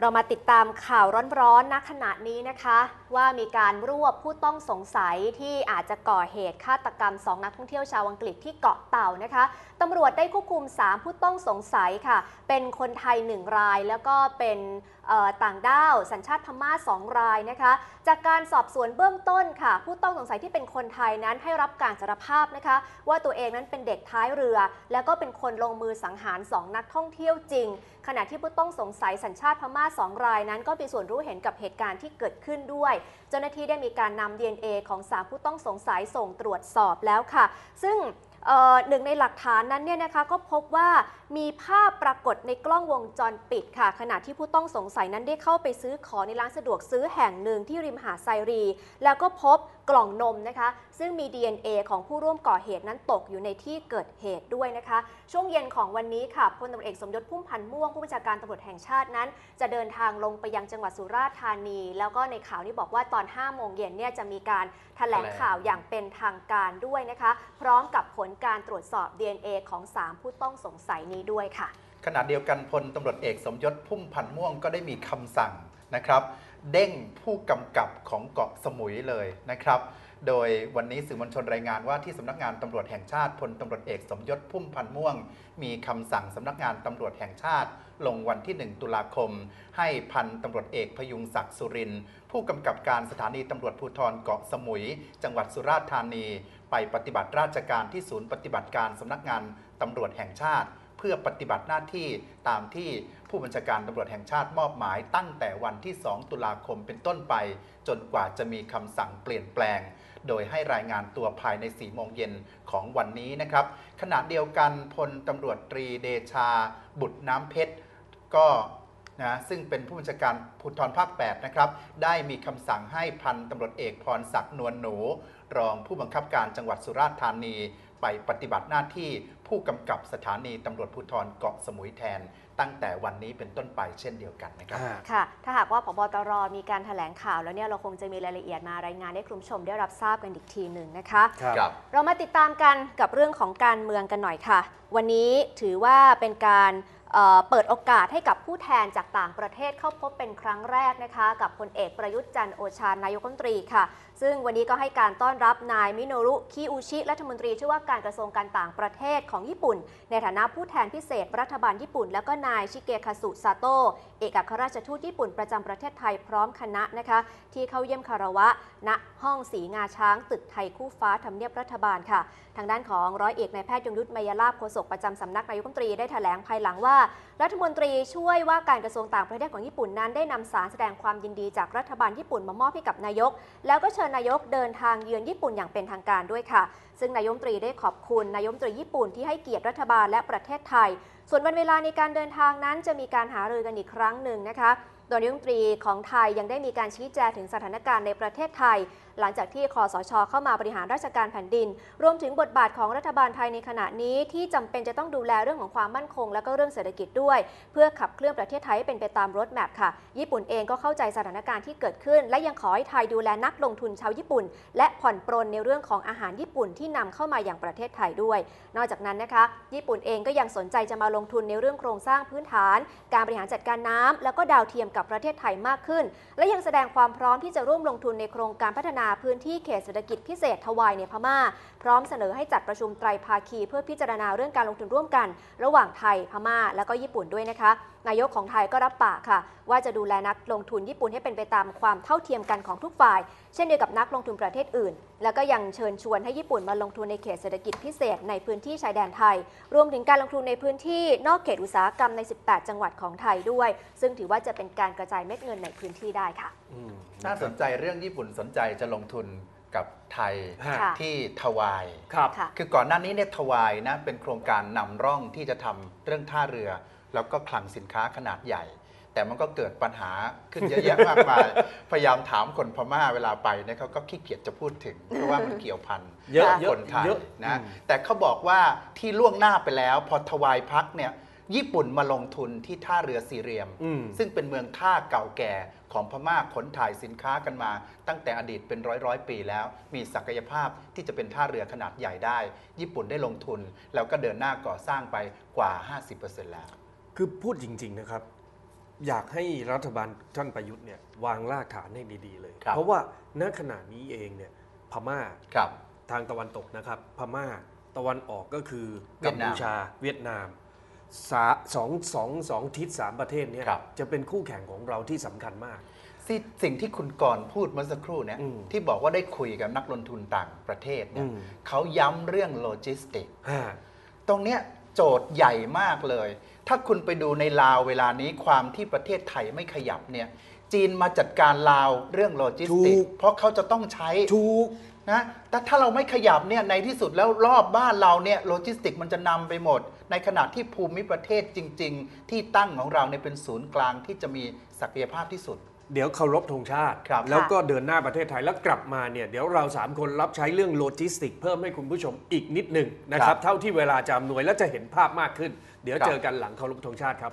เรามาติดตามข่าวร้อนๆณขณะนี้นะคะ ว่ามีการรวบผู้ต้องสงสัยที่อาจจะก่อเหตุฆาตกรรม 2 นักท่องเที่ยวชาวอังกฤษที่เกาะเต่านะคะตำรวจได้ควบคุม 3 ผู้ต้องสงสัยค่ะ เป็นคนไทย 1 รายแล้วก็เป็น ต่างด้าว สัญชาติพม่า 2 รายนะคะ จากการสอบสวนเบื้องต้นค่ะ ผู้ต้องสงสัยที่เป็นคนไทยนั้นให้รับการสารภาพนะคะ ว่าตัวเองนั้นเป็นเด็กท้ายเรือ แล้วก็เป็นคนลงมือสังหาร 2 นักท่องเที่ยวจริง ขณะที่ผู้ต้องสงสัยสัญชาติพม่า 2 รายนั้น ก็มีส่วนรู้เห็นกับเหตุการณ์ที่เกิดขึ้นด้วย เจ้าหน้าที่ได้มีการนำ DNA ของสามผู้ต้องสงสัยส่งตรวจสอบแล้วค่ะ ซึ่ง หนึ่งในหลักฐานนั้นเนี่ยนะคะก็พบว่ามีภาพปรากฏในกล้องวงจรปิดค่ะ ขณะที่ผู้ต้องสงสัยนั้นได้เข้าไปซื้อของในร้านสะดวกซื้อแห่งหนึ่งที่ริมหาดไซรี แล้วก็พบกล่องนมนะคะ ซึ่งมี DNA ของผู้ร่วมก่อเหตุนั้นตกอยู่ในที่เกิดเหตุด้วยนะคะ ช่วงเย็นของวันนี้ค่ะพลตำรวจเอกสมยศพุ่มพันธ์ม่วงผู้บัญชาการตำรวจแห่งชาตินั้น จะเดินทางลงไปยังจังหวัดสุราษฎร์ธานี แล้วก็ในข่าวนี้บอกว่าตอน5โมงเย็นเนี่ยจะมีการแถลงข่าวอย่างเป็นทางการด้วยนะคะ พร้อมกับผลการตรวจสอบ DNA ของ 3 ผู้ต้องสงสัยนี้ด้วยค่ะ ขณะเดียวกันพลตำรวจเอกสมยศพุ่มพันธ์ม่วงก็ได้มีคำสั่งนะครับ เด้งผู้กำกับของเกาะสมุยเลยนะครับ โดยวันนี้สื่อมวลชนรายงานว่าที่สำนักงานตำรวจแห่งชาติพลตำรวจเอกสมยศพุ่มพันธ์ม่วง มีคำสั่งสำนักงานตำรวจแห่งชาติ ลงวันที่ 1 ตุลาคม ให้พันตำรวจเอกพยุงศักดิ์สุริน ผู้กำกับการสถานีตำรวจภูธรเกาะสมุย จังหวัดสุราษฎร์ธานี ไปปฏิบัติราชการที่ศูนย์ปฏิบัติการสำนักงานตำรวจแห่งชาติ เพื่อปฏิบัติหน้าที่ตามที่ผู้บัญชาการตำรวจแห่งชาติมอบหมาย ตั้งแต่วันที่ 2 ตุลาคมเป็นต้นไป จนกว่าจะมีคำสั่งเปลี่ยนแปลง โดยให้รายงานตัวภายใน 4 โมงเย็นของวันนี้นะครับขณะเดียวกันพลตำรวจตรีเดชา บุตรน้ำเพชร ก็นะซึ่งเป็นผู้บัญชาการภูธรภาค 8 นะครับ ได้มีคำสั่งให้พันตำรวจเอกพรศักดิ์นวลหนู รองผู้บังคับการจังหวัดสุราษฎร์ธานี ไปปฏิบัติหน้าที่ ผู้กำกับสถานีตำรวจภูธรเกาะสมุยแทน ตั้งแต่วันนี้เป็นต้นไปเช่นเดียวกันนะครับอ่าค่ะ ถ้าหากว่าพบตรมีการแถลงข่าวแล้วเนี่ยเราคงจะมีรายละเอียดมารายงานให้คุณผู้ชมได้รับทราบกันอีกทีหนึ่งนะคะครับเรามาติดตามกันกับเรื่องของการเมืองกันหน่อยค่ะ วันนี้ถือว่าเป็นการ เปิดโอกาสให้กับผู้แทนจากต่างประเทศเข้าพบเป็นครั้งแรกนะคะ กับพลเอกประยุทธ์จันทร์โอชานายกรัฐมนตรีค่ะ ซึ่งวันนี้ก็ให้การต้อนรับนายมิโนรุคิอุชิรัฐมนตรีช่วยว่าการกระทรวงการต่างประเทศของญี่ปุ่น ในฐานะผู้แทนพิเศษรัฐบาลญี่ปุ่น แล้วก็นายชิเกะคาสุซาโตะเอกอัครราชทูตญี่ปุ่นประจำประเทศไทยพร้อมคณะนะคะ ที่เข้าเยี่ยมคารวะ ณห้องสีงาช้างตึกไทยคู่ฟ้าทำเนียบรัฐบาลค่ะ ทางด้านของร้อยเอกนายแพทย์ยงยุทธมยลาภโฆษกประจำสำนักนายกรัฐมนตรีได้แถลงภายหลังว่ารัฐมนตรีช่วยว่าการกระทรวงต่างประเทศของญี่ปุ่นนั้น ได้นำสารแสดงความยินดีจากรัฐบาลญี่ปุ่นมามอบให้กับนายก แล้วก็เชิญนายกเดินทางเยือนญี่ปุ่นอย่างเป็นทางการด้วยค่ะ ซึ่งนายมตรีได้ขอบคุณนายมตรีญี่ปุ่นที่ให้เกียรติรัฐบาลและประเทศไทย ส่วนวันเวลาในการเดินทางนั้นจะมีการหารือกันอีกครั้งหนึ่งนะคะโดยนายมตรีของไทยยังได้มีการชี้แจงถึงสถานการณ์ในประเทศไทย หลังจากที่คอสช เข้ามาบริหารราชการแผ่นดิน รวมถึงบทบาทของรัฐบาลไทยในขณะนี้ที่จำเป็นจะต้องดูแลเรื่องของความมั่นคง และก็เรื่องเศรษฐกิจด้วย เพื่อขับเคลื่อนประเทศไทยให้เป็นไปตามรถแมพค่ะ ญี่ปุ่นเองก็เข้าใจสถานการณ์ที่เกิดขึ้น และยังขอให้ไทยดูแลนักลงทุนชาวญี่ปุ่น และผ่อนปรนในเรื่องของอาหารญี่ปุ่นที่นำเข้ามาอย่างประเทศไทยด้วย นอกจากนั้นนะคะ ญี่ปุ่นเองก็ยังสนใจจะมาลงทุนในเรื่องโครงสร้างพื้นฐาน การบริหารจัดการน้ำแล้วก็ดาวเทียมกับประเทศไทยมากขึ้น และยังแสดงความพร้อมที่จะร่วมลงทุนในโครงการพัฒนาพื้นที่เขตเศรษฐกิจพิเศษทวายในพม่า พร้อมเสนอให้จัดประชุมไตรภาคี เพื่อพิจารณาเรื่องการลงทุนร่วมกัน ระหว่างไทยพม่า และก็ญี่ปุ่นด้วยนะคะ นายกของไทยก็รับปากค่ะ ว่าจะดูแลนักลงทุนญี่ปุ่นให้เป็นไปตามความเท่าเทียมกันของทุกฝ่าย เช่นเดียวกับนักลงทุนประเทศอื่น แล้วก็ยังเชิญชวนให้ญี่ปุ่นมาลงทุนในเขตเศรษฐกิจพิเศษในพื้นที่ชายแดนไทย รวมถึงการลงทุนในพื้นที่นอกเขตอุตสาหกรรมใน 18 จังหวัดของไทยด้วย ซึ่งถือว่าจะเป็นการกระจายเม็ดเงินในพื้นที่ได้ค่ะอืมน่าสนใจเรื่องญี่ปุ่นสนใจจะลงทุนกับไทยฮะค่ะที่ทวาย ครับ ค่ะ คือก่อนหน้านี้เนี่ยทวายนะเป็นโครงการนำร่องที่จะทำเรื่องท่าเรือ แล้วก็คลังสินค้าขนาดใหญ่ แต่มันก็เกิดปัญหาขึ้นเยอะแยะมากมาย พยายามถามคนพม่าเวลาไปเนี่ยเขาก็ขี้เกียจจะพูดถึง เพราะว่ามันเกี่ยวพันเยอะกับเยอะคนไทยเยอะนะอืมแต่เขาบอกว่าที่ล่วงหน้าไปแล้วพอทวายพักเนี่ยญี่ปุ่นมาลงทุนที่ท่าเรือซีเรียมอืมซึ่งเป็นเมืองท่าเก่าแก่ของพม่าขนถ่ายสินค้ากันมา ตั้งแต่อดีตเป็นร้อยร้อยๆปีแล้ว มีศักยภาพที่จะเป็นท่าเรือขนาดใหญ่ได้ ญี่ปุ่นได้ลงทุน แล้วก็เดินหน้าก่อสร้างไปกว่า 50%แล้ว คือพูดจริง ๆ นะครับ อยากให้รัฐบาลท่านประยุทธ์เนี่ยวางรากฐานให้ดีๆเลย ครับ เพราะว่าณขณะนี้เองเนี่ยพม่าครับ ทางตะวันตกนะครับ พม่าตะวันออกก็คือเวีกัยมดนามพูชาเวียดนามสาสองสองสองทิศสามประเทศเนี่ยครับ จะเป็นคู่แข่งของเราที่สำคัญมากสิ่งสิ่งที่คุณกรณ์พูดเมื่อสักครู่เนี่ยอืมที่บอกว่าได้คุยกับนักลงทุนต่างประเทศเนี่ยอืม เขาย้ำเรื่องโลจิสติกอ่าตรงเนี้ยโจทย์ใหญ่มากเลย ถ้าคุณไปดูในลาวเวลานี้ความที่ประเทศไทยไม่ขยับเนี่ย จีนมาจัดการลาวเรื่องโลจิสติก ถูก เพราะเขาจะต้องใช้ถูก นะ แต่ถ้าเราไม่ขยับเนี่ยในที่สุดแล้วรอบบ้านเราเนี่ยโลจิสติกมันจะนำไปหมด ในขณะที่ภูมิประเทศจริง ๆ ที่ตั้งของเราเนี่ยเป็นศูนย์กลางที่จะมีศักยภาพที่สุด เดี๋ยวเคารพธงชาติ ครับ แล้วก็เดินหน้าประเทศไทยแล้วกลับมาเนี่ยเดี๋ยวเราสามคนรับใช้เรื่องโลจิสติก เพิ่มให้คุณผู้ชมอีกนิดหนึ่งนะคครัรับบเท่าที่เวลาจะอำนวยและจะเห็นภาพมากขึ้นเดี๋ยวครับเจอกันหลังเคารพธงชาติครับ